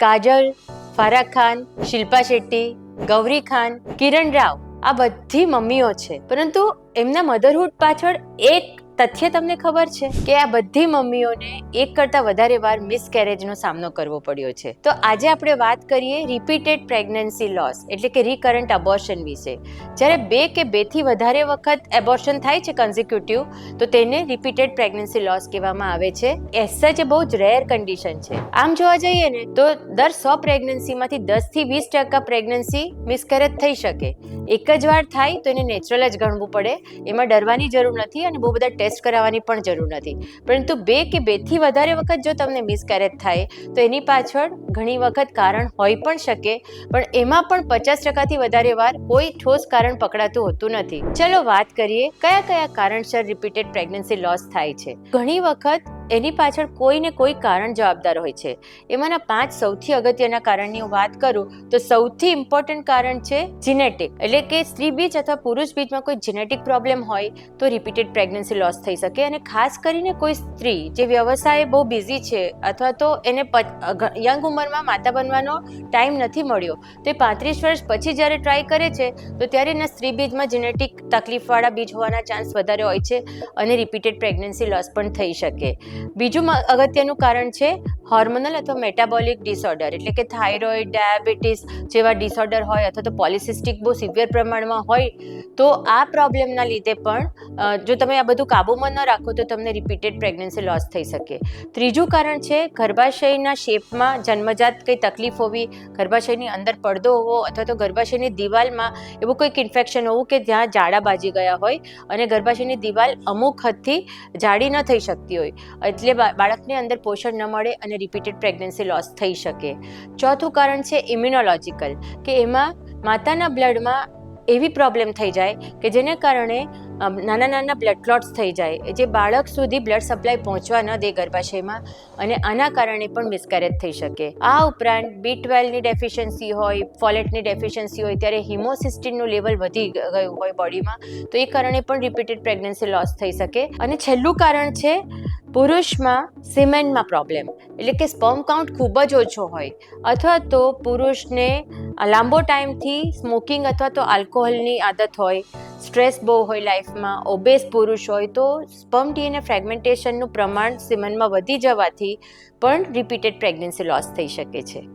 કાજલ ફારા ખાન, શિલ્પા શેટ્ટી, ગૌરી ખાન, કિરણ રાવ, આ બધી મમ્મીઓ છે. પરંતુ એમના મધરહુડ પાછળ એક તથ્ય તમને ખબર છે કે આ બધી મમ્મીઓને એક કરતાં વધારે વાર મિસકેરેજનો સામનો કરવો પડ્યો છે. તો આજે આપણે વાત કરીએ રિપીટેડ પ્રેગ્નન્સી લોસ એટલે કે રિકરન્ટ અબોર્શન વિશે. જ્યારે બે કે બેથી વધારે વખત એબોર્શન થાય છે કન્ઝિક્યુટિવ તો તેને રિપીટેડ પ્રેગ્નન્સી લોસ કહેવામાં આવે છે. એસ સચ બહુ જ રેર કન્ડિશન છે. આમ જોવા જઈએ ને, તો દર સો પ્રેગ્નન્સીમાંથી દસથી વીસ ટકા પ્રેગ્નન્સી મિસકેરેજ થઈ શકે. એક જ વાર થાય તો એને નેચરલ જ ગણવું પડે. એમાં ડરવાની જરૂર નથી અને બહુ બધા ટેસ્ટ કરાવવાની પણ જરૂર નથી. પરંતુ બે કે બેથી વધારે વખત જો તમને મિસકેરેજ થાય, તો એની પાછળ ઘણી વખત કારણ હોઈ પણ શકે, પણ એમાં પણ પચાસ ટકાથી વધારે વાર કોઈ ઠોસ કારણ પકડાતું હોતું નથી. ચલો વાત કરીએ, કયા કયા કારણસર રિપીટેડ પ્રેગ્નન્સી લોસ થાય છે? ઘણી વખત એની પાછળ કોઈ ને કોઈ કારણ જવાબદાર હોય છે. એમાંના પાંચ સૌથી અગત્યના કારણની હું વાત કરું તો સૌથી ઇમ્પોર્ટન્ટ કારણ છે જીનેટિક એટલે કે સ્ત્રી બીજ અથવા પુરુષ બીજમાં કોઈ જીનેટિક પ્રોબ્લેમ હોય તો રિપીટેડ પ્રેગ્નન્સી લોસ થઈ શકે અને ખાસ કરીને કોઈ સ્ત્રી જે વ્યવસાય બહુ બિઝી છે અથવા તો એને યંગ ઉંમરમાં માતા બનવાનો ટાઈમ નથી મળ્યો, તો એ પાંત્રીસ વર્ષ પછી જ્યારે ટ્રાય કરે છે, તો ત્યારે એના સ્ત્રી બીજમાં જીનેટિક તકલીફવાળા બીજ હોવાના ચાન્સ વધારે હોય છે અને રિપીટેડ પ્રેગ્નન્સી લોસ પણ થઈ શકે. બીજું અગત્યનું કારણ છે હોર્મોનલ અથવા મેટાબોલિક ડિસઓર્ડર એટલે કે થાઇરોઇડ ડાયાબિટીસ જેવા ડિસઓર્ડર હોય અથવા તો પોલિસિસ્ટિક બહુ સિવિયર પ્રમાણમાં હોય, તો આ પ્રોબ્લેમના લીધે પણ જો તમે આ બધું કાબૂમાં ન રાખો તો તમને રિપીટેડ પ્રેગ્નન્સી લોસ થઈ શકે. ત્રીજું કારણ છે ગર્ભાશયના શેપમાં જન્મજાત કંઈ તકલીફ હોવી, ગર્ભાશયની અંદર પડદો હોવો અથવા તો ગર્ભાશયની દિવાલમાં એવું કોઈક ઇન્ફેક્શન હોવું કે જ્યાં જાડા બાજી ગયા હોય અને ગર્ભાશયની દિવાલ અમુક હદથી જાડી ન થઈ શકતી હોય. એટલે બાળકને અંદર પોષણ ન મળે અને રિપીટેડ પ્રેગ્નન્સી લોસ થઈ શકે. ચોથું કારણ છે ઇમ્યુનોલોજીકલ કે એમાં માતાના બ્લડમાં એવી પ્રોબ્લેમ થઈ જાય કે જેને કારણે નાના નાના બ્લડ ક્લોટ્સ થઈ જાય જે બાળક સુધી બ્લડ સપ્લાય પહોંચવા ન દે ગર્ભાશયમાં અને આના કારણે પણ મિસકેરેજ થઈ શકે. આ ઉપરાંત બી ટ્વેલ્વની ડેફિશિયન્સી હોય ફોલેટની ડેફિશિયન્સી હોય, ત્યારે હિમોસિસ્ટિનનું લેવલ વધી ગયું હોય બોડીમાં તો એ કારણે પણ રિપીટેડ પ્રેગ્નન્સી લોસ થઈ શકે. અને છેલ્લું કારણ છે પુરુષમાં સિમેન્ટમાં પ્રોબ્લેમ એટલે કે સ્પર્મ કાઉન્ટ ખૂબ જ ઓછો હોય. અથવા તો પુરુષને લાંબો ટાઈમથી સ્મોકિંગ અથવા તો આલ્કોહોલની આદત હોય સ્ટ્રેસ બહુ હોય લાઈફમાં ઓબેસ પુરુષ હોય, તો સ્પર્મ ડીએનએ ફ્રેગમેન્ટેશનનું પ્રમાણ સિમનમાં વધી જવાથી પણ રિપીટેડ પ્રેગ્નન્સી લોસ થઈ શકે છે.